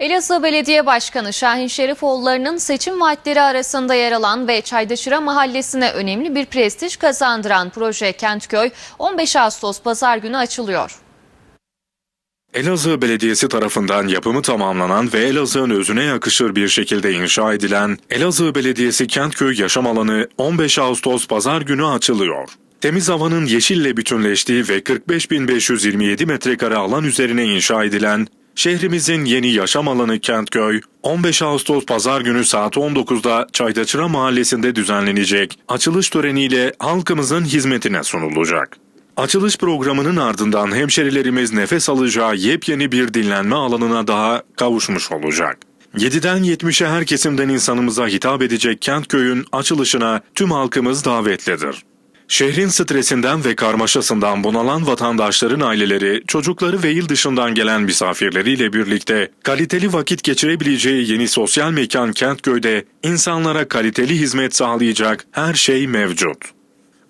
Elazığ Belediye Başkanı Şahin Şerifoğulları'nın seçim vaatleri arasında yer alan ve Çaydaşıra Mahallesi'ne önemli bir prestij kazandıran proje Kentköy 15 Ağustos Pazar günü açılıyor. Elazığ Belediyesi tarafından yapımı tamamlanan ve Elazığ'ın özüne yakışır bir şekilde inşa edilen Elazığ Belediyesi Kentköy Yaşam Alanı 15 Ağustos Pazar günü açılıyor. Temiz havanın yeşille bütünleştiği ve 45.527 metrekare alan üzerine inşa edilen şehrimizin yeni yaşam alanı Kentköy, 15 Ağustos Pazar günü saat 19'da Çaydaçıra Mahallesi'nde düzenlenecek açılış töreniyle halkımızın hizmetine sunulacak. Açılış programının ardından hemşerilerimiz nefes alacağı yepyeni bir dinlenme alanına daha kavuşmuş olacak. 7'den 70'e her kesimden insanımıza hitap edecek Kentköy'ün açılışına tüm halkımız davetlidir. Şehrin stresinden ve karmaşasından bunalan vatandaşların aileleri, çocukları ve il dışından gelen misafirleriyle birlikte kaliteli vakit geçirebileceği yeni sosyal mekan Kentköy'de insanlara kaliteli hizmet sağlayacak her şey mevcut.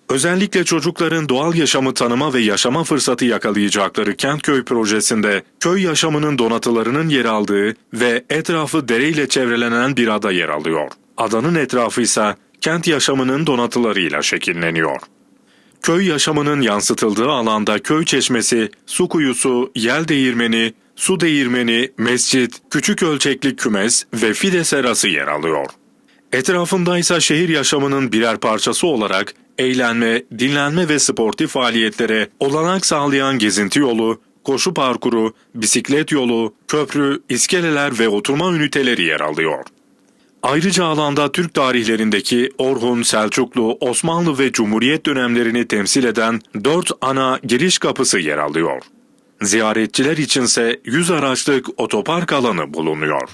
Özellikle çocukların doğal yaşamı tanıma ve yaşama fırsatı yakalayacakları Kentköy projesinde köy yaşamının donatılarının yer aldığı ve etrafı dereyle çevrelenen bir ada yer alıyor. Adanın etrafı ise kent yaşamının donatılarıyla şekilleniyor. Köy yaşamının yansıtıldığı alanda köy çeşmesi, su kuyusu, yel değirmeni, su değirmeni, mescit, küçük ölçekli kümes ve fide serası yer alıyor. Etrafında ise şehir yaşamının birer parçası olarak eğlenme, dinlenme ve sportif faaliyetlere olanak sağlayan gezinti yolu, koşu parkuru, bisiklet yolu, köprü, iskeleler ve oturma üniteleri yer alıyor. Ayrıca alanda Türk tarihlerindeki Orhun, Selçuklu, Osmanlı ve Cumhuriyet dönemlerini temsil eden dört ana giriş kapısı yer alıyor. Ziyaretçiler içinse 100 araçlık otopark alanı bulunuyor.